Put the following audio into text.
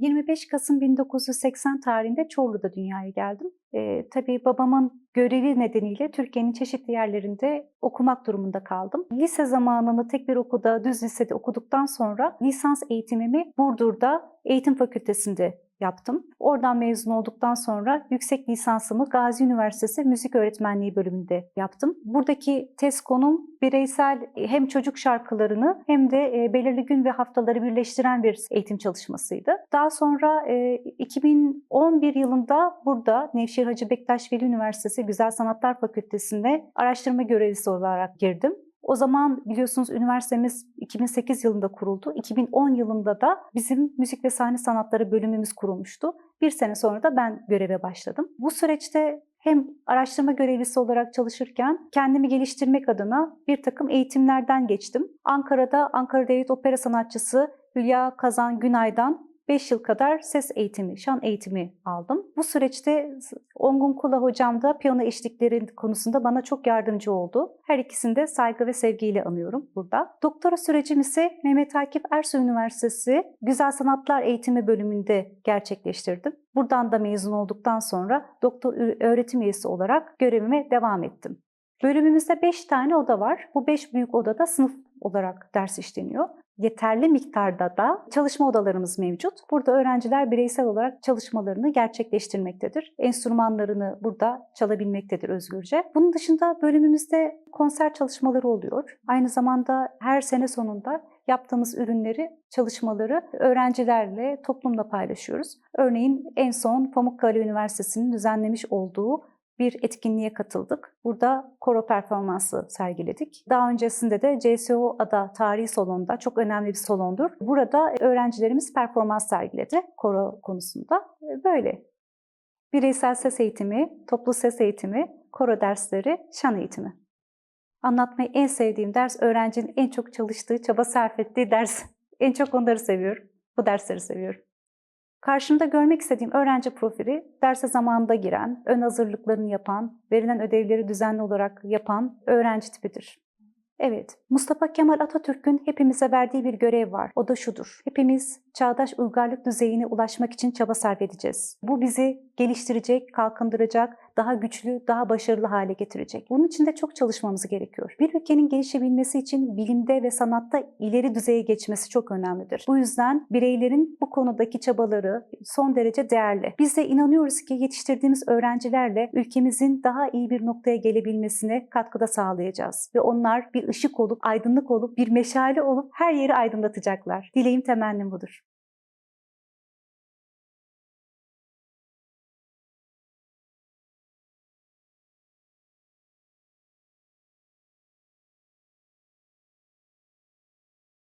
25 Kasım 1980 tarihinde Çorlu'da dünyaya geldim. Ee, tabii babamın görevi nedeniyle Türkiye'nin çeşitli yerlerinde okumak durumunda kaldım. Lise zamanını tek bir okulda, düz lisede okuduktan sonra lisans eğitimimi Burdur'da Eğitim Fakültesi'nde yaptım. Oradan mezun olduktan sonra yüksek lisansımı Gazi Üniversitesi Müzik Öğretmenliği bölümünde yaptım. Buradaki tez konum bireysel hem çocuk şarkılarını hem de e, belirli gün ve haftaları birleştiren bir eğitim çalışmasıydı. Daha sonra e, 2011 yılında burada Nevşehir Hacı Bektaş Veli Üniversitesi Güzel Sanatlar Fakültesi'nde araştırma görevlisi olarak girdim. O zaman biliyorsunuz üniversitemiz 2008 yılında kuruldu. 2010 yılında da bizim müzik ve sahne sanatları bölümümüz kurulmuştu. Bir sene sonra da ben göreve başladım. Bu süreçte hem araştırma görevlisi olarak çalışırken kendimi geliştirmek adına bir takım eğitimlerden geçtim. Ankara'da Ankara Devlet Opera sanatçısı Hülya Kazan Günay'dan 5 yıl kadar ses eğitimi, şan eğitimi aldım. Bu süreçte Ongun Kula hocam da piyano eşlikleri konusunda bana çok yardımcı oldu. Her ikisini de saygı ve sevgiyle anıyorum burada. Doktora sürecim ise Mehmet Akif Ersoy Üniversitesi Güzel Sanatlar Eğitimi bölümünde gerçekleştirdim. Buradan da mezun olduktan sonra doktor öğretim üyesi olarak görevime devam ettim. Bölümümüzde 5 tane oda var. Bu 5 büyük odada sınıf olarak ders işleniyor yeterli miktarda da çalışma odalarımız mevcut. Burada öğrenciler bireysel olarak çalışmalarını gerçekleştirmektedir. Enstrümanlarını burada çalabilmektedir özgürce. Bunun dışında bölümümüzde konser çalışmaları oluyor. Aynı zamanda her sene sonunda yaptığımız ürünleri, çalışmaları öğrencilerle, toplumla paylaşıyoruz. Örneğin en son Pamukkale Üniversitesi'nin düzenlemiş olduğu bir etkinliğe katıldık. Burada koro performansı sergiledik. Daha öncesinde de CSO Ada Tarihi Salonu'nda çok önemli bir salondur. Burada öğrencilerimiz performans sergiledi koro konusunda. Böyle. Bireysel ses eğitimi, toplu ses eğitimi, koro dersleri, şan eğitimi. Anlatmayı en sevdiğim ders öğrencinin en çok çalıştığı, çaba sarf ettiği ders. En çok onları seviyorum. Bu dersleri seviyorum. Karşımda görmek istediğim öğrenci profili derse zamanında giren, ön hazırlıklarını yapan, verilen ödevleri düzenli olarak yapan öğrenci tipidir. Evet, Mustafa Kemal Atatürk'ün hepimize verdiği bir görev var. O da şudur. Hepimiz çağdaş uygarlık düzeyine ulaşmak için çaba sarf edeceğiz. Bu bizi geliştirecek, kalkındıracak, daha güçlü, daha başarılı hale getirecek. Bunun için de çok çalışmamız gerekiyor. Bir ülkenin gelişebilmesi için bilimde ve sanatta ileri düzeye geçmesi çok önemlidir. Bu yüzden bireylerin bu konudaki çabaları son derece değerli. Biz de inanıyoruz ki yetiştirdiğimiz öğrencilerle ülkemizin daha iyi bir noktaya gelebilmesine katkıda sağlayacağız. Ve onlar bir ışık olup, aydınlık olup, bir meşale olup her yeri aydınlatacaklar. Dileğim temennim budur.